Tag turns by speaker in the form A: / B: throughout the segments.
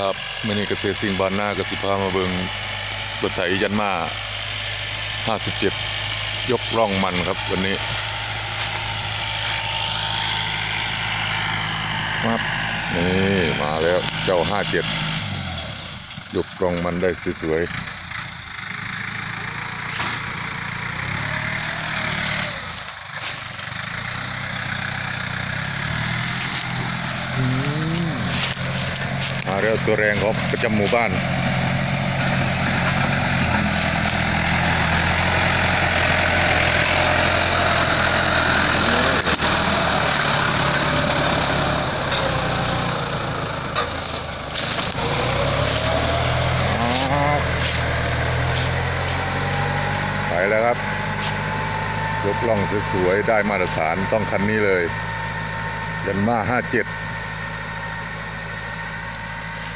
A: ครับมื่อนี้เกษตรสิ่งบานหน้าเกสิพามาเบิงรถไถยันมา57ยกร่องมันครับวันนี้ครับนี่มาแล้วเจ้า57ยกร่องมันได้สวยๆ มาแล้วตัวแรงของประจำหมู่บ้านไปแล้วครับยกล่องสวยๆได้มาตรฐานต้องคันนี้เลยยันมาห้าเจ็ด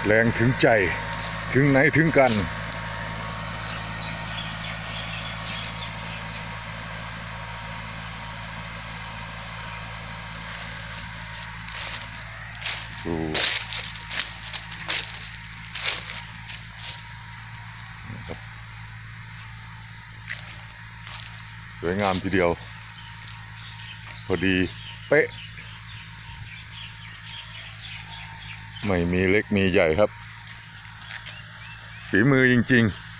A: แรงถึงใจถึงไหนถึงกันดูนะครับสวยงามทีเดียว พอดี เป๊ะ ไม่มีเล็กมีใหญ่ครับฝีมือจริงๆ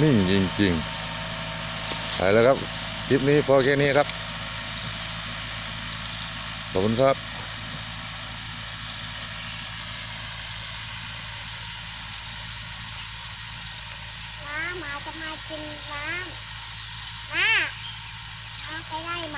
A: นิ่งจริงๆไปแล้วครับ คลิปนี้พอแค่นี้ครับ ขอบคุณครับ
B: น้าหมาจะมากินน้ำน้าน้าไปไล่หมา